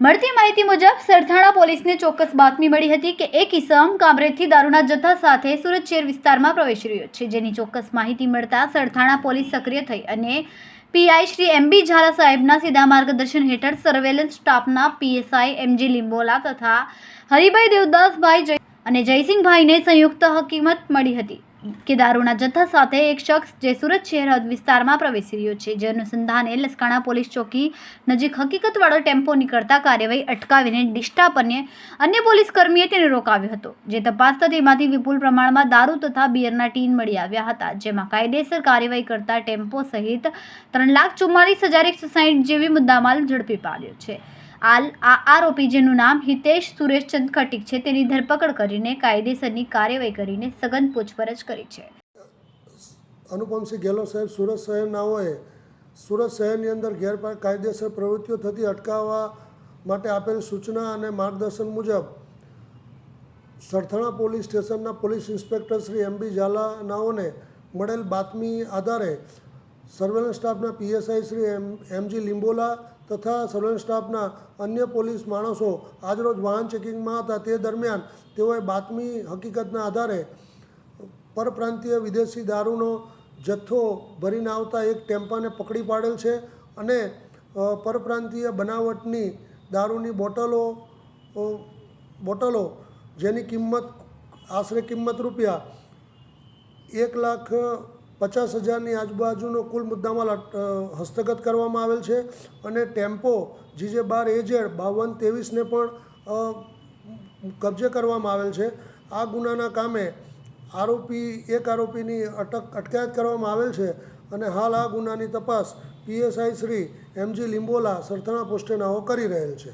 મળતી માહિતી મુજબ, સરથાણા પોલીસને ચોક્કસ બાતમી મળી હતી કે એક ઇસમ કામરેજથી દારૂના જથ્થા સાથે સુરત શહેર વિસ્તારમાં પ્રવેશી રહ્યો છે, જેની ચોક્કસ માહિતી મળતા સરથાણા પોલીસ સક્રિય થઈ અને પીઆઈ શ્રી એમબી ઝાલા સાહેબના સીધા માર્ગદર્શન હેઠળ સર્વેલન્સ સ્ટાફના પીએસઆઈ એમજી લિંબોલા તથા હરિભાઈ દેવદાસભાઈ જય અને જયસિંહભાઈને સંયુક્ત હકીમત મળી હતી. કે દારૂના જથ્થા સાથે એક શખ્સ જે સુરત શહેર હદ વિસ્તારમાં પ્રવેશી રહ્યો છે, જે અનુસંધાને લસકાણા પોલીસ ચોકી નજીક હકીકતવાળો ટેમ્પો નીકળતા કાર્યવાહી અટકાવીને ડિસ્ટાપને અન્ય પોલીસ કર્મીએ તેને રોકાવ્યો હતો. જે તપાસતા તેમાંથી વિપુલ પ્રમાણમાં દારૂ તથા બિયરના ટીન મળી આવ્યા હતા, જેમાં કાયદેસર કાર્યવાહી કરતા ટેમ્પો સહિત ત્રણ લાખ ચુમ્માલીસ હજાર એકસો સાહીઠ જેવી મુદ્દામાલ ઝડપી પાડ્યો છે. હાલ આ આરોપી જેનું નામ હિતેશ સુરેશચંદ ખટીક છે, તેની ધરપકડ કરીને કાયદેસરની કાર્યવાહી કરીને સઘન પૂછપરછ કરી છે. અનુપમસિંહ ગેલો સાહેબ સુરત શહેરનાઓએ સુરત શહેરની અંદર ગેરકાયદેસર પ્રવૃત્તિઓ થતી અટકાવવા માટે આપેલ સૂચના અને માર્ગદર્શન મુજબ સરથાણા પોલીસ સ્ટેશનના police inspector Shri M B ઝાલાનાઓને મળેલ બાતમી આધારે સર્વેલન્સ સ્ટાફના PSI Shri M M G Limbola તથા સર્વેલન્સ સ્ટાફના અન્ય પોલીસ માણસો આજરોજ વાહન ચેકિંગમાં હતા. તે દરમિયાન તેઓએ બાતમી હકીકતના આધારે પરપ્રાંતીય વિદેશી દારૂનો જથ્થો ભરીને આવતા એક ટેમ્પાને પકડી પાડેલ છે અને પરપ્રાંતીય બનાવટની દારૂની બોટલો બોટલો જેની કિંમત, આશરે કિંમત રૂપિયા એક લાખ પચાસ હજારની આજુબાજુનો કુલ મુદ્દામાલ હસ્તગત કરવામાં આવેલ છે અને ટેમ્પો જીજે બાર એજેડ બાવન ત્રેવીસને પણ કબજે કરવામાં આવેલ છે. આ ગુનાના કામે આરોપી, એક આરોપીની અટક, અટકાયત કરવામાં આવેલ છે અને હાલ આ ગુનાની તપાસ PSI Shri M G Limbola Sarthana પોસ્ટેનાઓ કરી રહેલ છે.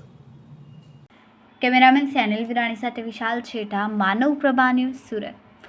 કેમેરામેન સેનિલ વિરાણી સાથે વિશાલ છેઠા માનવ પ્રભા ન્યૂઝ સુરત.